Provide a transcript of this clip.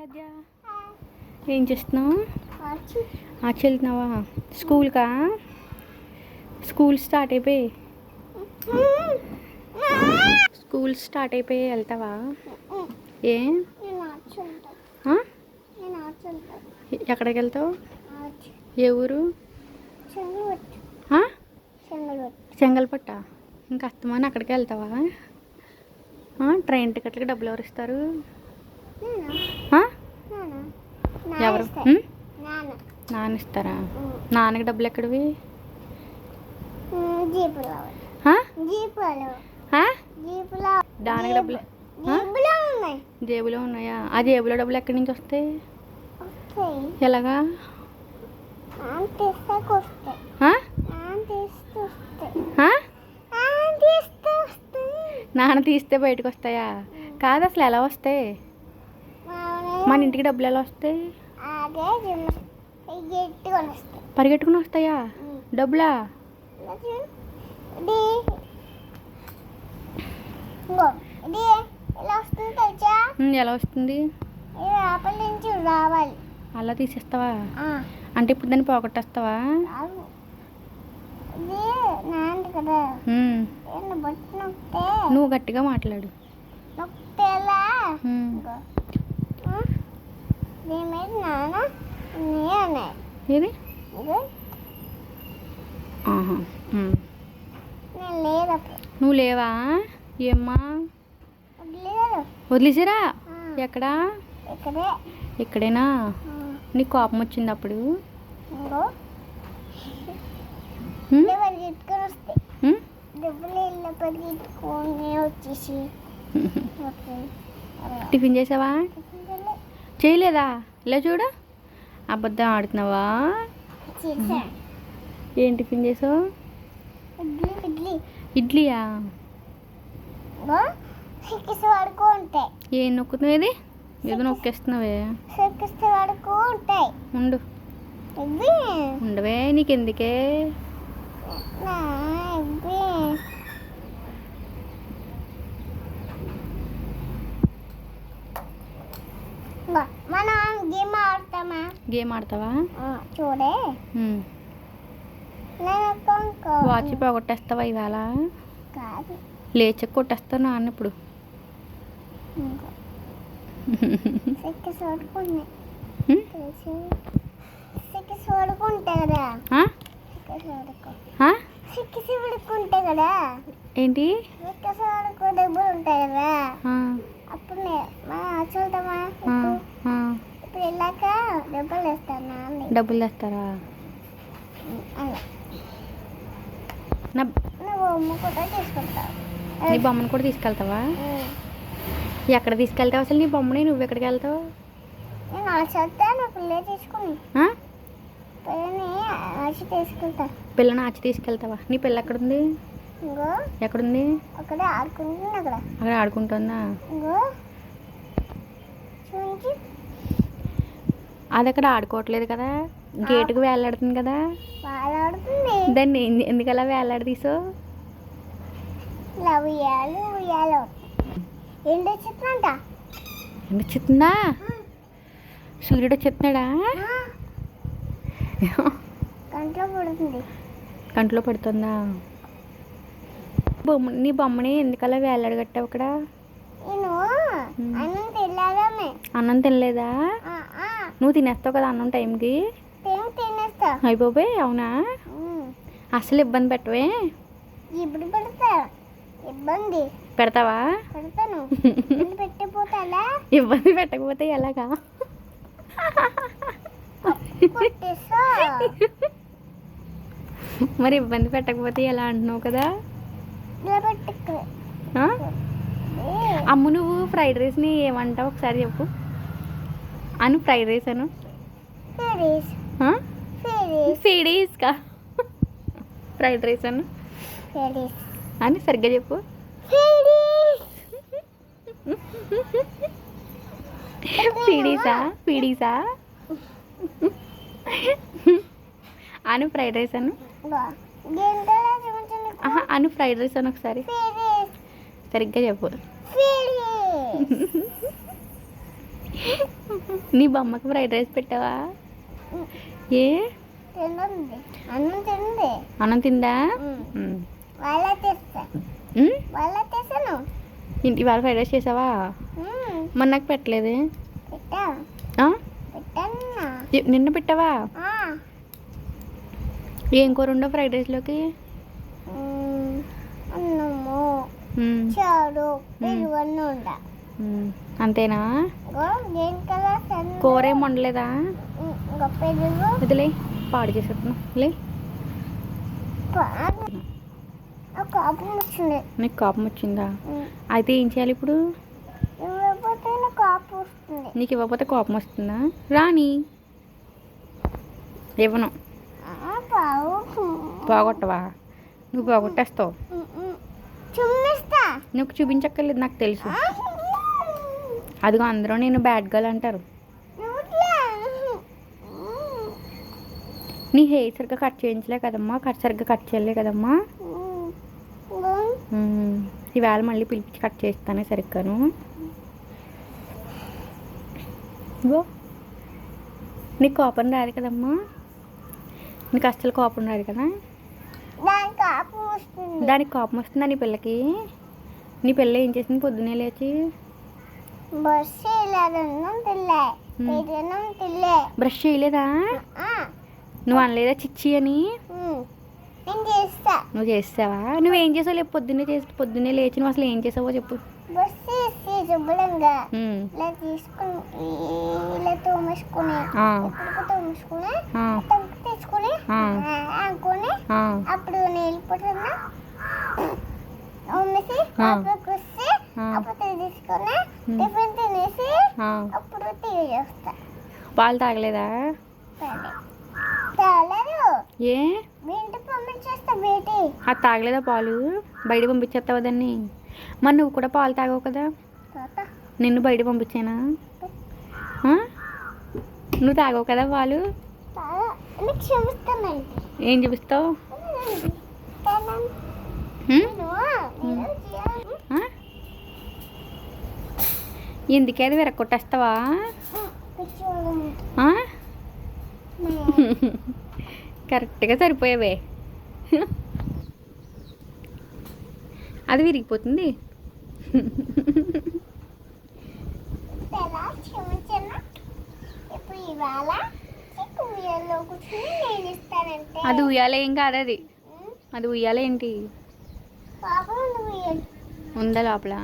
ఆరాధ్య ఏం చేస్తున్నావు? ఆచి వెళ్తున్నావా స్కూల్కా? స్కూల్ స్టార్ట్ అయిపోయి. స్కూల్ స్టార్ట్ అయిపోయి వెళ్తావా? ఏ? ఎక్కడికి వెళ్తావు? ఏ ఊరు? చెంగల్పట్ట. ఇంకా అత్తమాని అక్కడికి వెళ్తావా? ట్రైన్ టికెట్లకి డబ్బులు ఎవరు ఇస్తారు? ఎవరు? నాన్న. ఇస్తారా? నాన్నకి డబ్బులు ఎక్కడివి? దానికి డబ్బులు జేబులో ఉన్నాయా. ఆ జేబులో డబ్బులు ఎక్కడి నుంచి వస్తాయి? ఎలాగా? నాన్న తీస్తూ బయటకు వస్తాయా? కాదు అసలు ఎలా వస్తాయి? మన ఇంటికి డబ్బులు ఎలా వస్తాయి? పరిగెట్టుకుని వస్తాయా? డబ్బులా? ఎలా వస్తుంది రావాలి. అలా తీసేస్తావా? అంటే ఇప్పుడు దాన్ని పోగొట్టేస్తావా? నువ్వు గట్టిగా మాట్లాడు. నాన్న? ఇది? నువ్వు లేవా? ఏమ్మా? వదిలేసారా? ఎక్కడా? ఇక్కడేనా? ఆ, నీకు కోపం వచ్చింది అప్పుడు. టిఫిన్ చేసావా? చేయలేదా? ఇలా చూడు. అబద్ధం ఆడుతున్నావా. ఏం టిఫిన్ చేసావు? ఇడ్లీ ఇడ్లీ. ఇడ్లీయా? ఏం నొక్కుతున్నావు ఇది? ఏదో నొక్కేస్తున్నావే. ఉండు. ఉండవే నీకెందుకే నా ఇవి ఇంకో మనం గేమ్ ఆడతామా? గేమ్ ఆడతావా? చూడే. వాచ్ పోగొట్టేస్తావా ఇవాళ? కాదు. లేచి కొట్టేస్తాను నాన్న ఇప్పుడు. సిక్కిస్ వరకు ఉన్నాయి ఉమ్? తెలిసి. డబ్బులు తెస్తారా? నా నీ బొమ్మను కూడా తీసుకెళ్తావా? ఎక్కడ తీసుకెళ్తావు అసలు నీ బొమ్మని? నువ్వు ఎక్కడికి వెళ్తావు? నేను నా తీసుకుని ఆచి తీసుకుంటా పిల్లని ఆచి తీసుకెళ్తావా? నీ పిల్ల ఎక్కడుంది? ఎక్కడుంది? అక్కడే ఆడుకుంటుంది అక్కడ. అక్కడ ఆడుకుంటుందా? చూపించి అది అక్కడ ఆడుకోవట్లేదు కదా. గేటుకు వేలాడుతుంది కదా. దాన్ని ఎందు- ఎందుకు అలా వేలాడదీసో వచ్చిందా సూర్యుడు వచ్చేస్తున్నాడా కంట్లో పడుతుంది. కంట్లో పడుతుందా? బొమ్మ నీ బొమ్మని ఎందుకలా వేలాడగట్టావు అక్కడ. అన్నం తినలేదా? నువ్వు తినేస్తావు కదా అన్నం టైంకి? అయిపోయి అవునా. అసలు ఇబ్బంది పెట్టవే. ఇప్పుడు పెడతా. ఇబ్బంది. పెడతావా? పెడతాను. ఇబ్బంది పెట్టకపోతే ఎలాగా? మరి ఇబ్బంది పెట్టకపోతే ఎలా అంటున్నావు కదా? అమ్ము నువ్వు ఫ్రైడ్ రైస్ని ఏమంటావు? ఒకసారి చెప్పు. అను ఫ్రైడ్ రైస్ అను. ఫీడీస్ కా? ఫ్రైడ్ రైస్ అను. అని సరిగ్గా చెప్పు. ఫీడీసా ఫీడీసా అను ఫ్రైడ్ రైస్ అను. అను ఫ్రైడ్ రైస్ అను ఒకసారి. సరిగ్గా చెప్పు. నీ బొమ్మకి ఫ్రైడ్ రైస్ పెట్టావా? ఏ? అన్నం తింది. వాళ్ళ? వాళ్ళ ఇంటి ఇవాళ ఫ్రైడ్ రైస్ చేసావా? ఉమ్, మరి నాకు పెట్టలేదు. నిన్న పెట్టావా? ఏం కూర ఉండవు ఫ్రైడ్ రైస్లోకి అన్నము. చారు ఉండ ఉమ్. అంతేనా? కూర ఏం వండలేదా వదిలే పాడు చేసేస్తున్నా లే. నీకు కోపం వచ్చిందా? అయితే ఏం చేయాలి ఇప్పుడు? నాకు ఇవ్వకపోతే కోపం వస్తుందా? రాని ఇవ్వను. పోగొట్టవా నువ్వు పోగొట్టేస్తావు నువ్వు చూపించక్కర్లేదు నాకు తెలుసు. అదిగో అందరూ నేను బ్యాడ్ గర్ల్ అంటారు. నీ హెయిర్ సరిగ్గా కట్ చేయించలే కదమ్మా కట్ సరిగ్గా కట్ చేయలే కదమ్మా. ఈవేళ మళ్ళీ పిలిపించి కట్ చేస్తానే సరిగ్గాను. ఇగో నీకు కోపం రాదు కదమ్మా. నీకు అస్సలు కోపం రాదు కదా. దానికి కోపం దానికి కోపం వస్తుందా నీ పిల్లకి? నీ పిల్ల ఏం చేసింది? పొద్దునే లేచి తిల్లే బ్రష్ చేయలేదా? ఆ, నువ్వు అనలేదా చిచ్చి అని? ఉమ్. నేను చేస్తా. నువ్వు చేసావా నువ్వేం చేసావు లేపు పొద్దున్నే చేసి పొద్దున్నే లేచి నువ్వు అసలు ఏం చేసావో చెప్పు. శుభ్రంగా. ఇలా తీసుకుని ఇలా తోమేసుకుని ఆ, ఇప్పుడు తోమేసుకుని ఆ, తొక్కి తెచ్చుకుని ఆ. ఆ, అనుకుని ఆ, అప్పుడు నీళ్ళు పుట్టిన ఉమ్మేసి ఆ. అప్పుడు కుసి ఆ. అప్పుడు తీసుకుని ఉమ్. టిఫిన్ తినేసి. అప్పుడు టీవీ చూస్తా. పాలు తాగలేదా? ఏ? పంపించేస్తా బేటీ. అది తాగలేదా పాలు? బయట పంపించేస్తావా దాన్ని? మరి నువ్వు కూడా పాలు తాగవు కదా? నిన్ను బయట పంపించానా? నువ్వు తాగవు కదా పాలు? ఏం చూపిస్తావు తాత, హ్మ్? నేను మీరు చేయాలి. ఆ? ఎందుకే అది విరక్కొట్టేస్తావా పిచ్చోళ్ళని. ఆ? నే- కరెక్ట్గా సరిపోయావే అది విరిగిపోతుంది ఎలా క్షమించనా ఇప్పుడు ఇవాళ చిక్కు ఉయ్యాల్లో కూర్చుని నేను ఇస్తానంటే అది ఉయ్యాల ఏం కాదు అది. అది ఉయ్యాల ఏంటి పాపం నువ్వు ఉయ్యాలి. ఉందా లోపల.